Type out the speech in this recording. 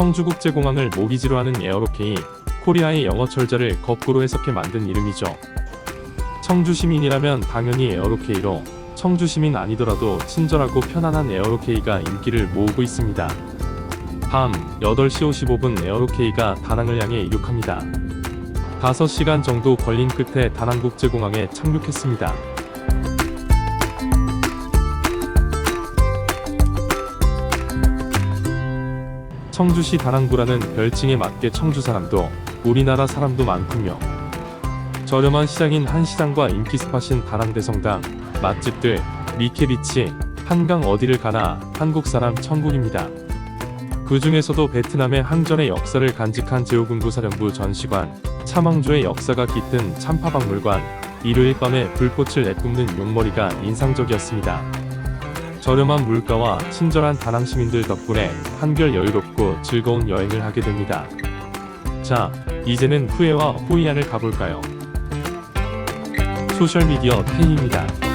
청주국제공항을 모기지로 하는 에어로케이, 코리아의 영어 철자를 거꾸로 해석해 만든 이름이죠. 청주 시민이라면 당연히 에어로케이로, 청주 시민 아니더라도 친절하고 편안한 에어로케이가 인기를 모으고 있습니다. 밤 8시 55분 에어로케이가 다낭을 향해 이륙합니다. 5시간 정도 걸린 끝에 다낭국제공항에 착륙했습니다. 청주시 다낭구라는 별칭에 맞게 청주 사람도 우리나라 사람도 많군요. 저렴한 시장인 한시장과 인기 스팟인 다낭대성당, 맛집들, 리케비치, 한강 어디를 가나 한국 사람 천국입니다. 그 중에서도 베트남의 항전의 역사를 간직한 제오군부사령부 전시관, 차망조의 역사가 깃든 참파박물관, 일요일 밤에 불꽃을 내뿜는 용머리가 인상적이었습니다. 저렴한 물가와 친절한 다낭 시민들 덕분에 한결 여유롭고 즐거운 여행을 하게 됩니다. 자, 이제는 후회와 호이안을 가볼까요? 소셜미디어 태희입니다.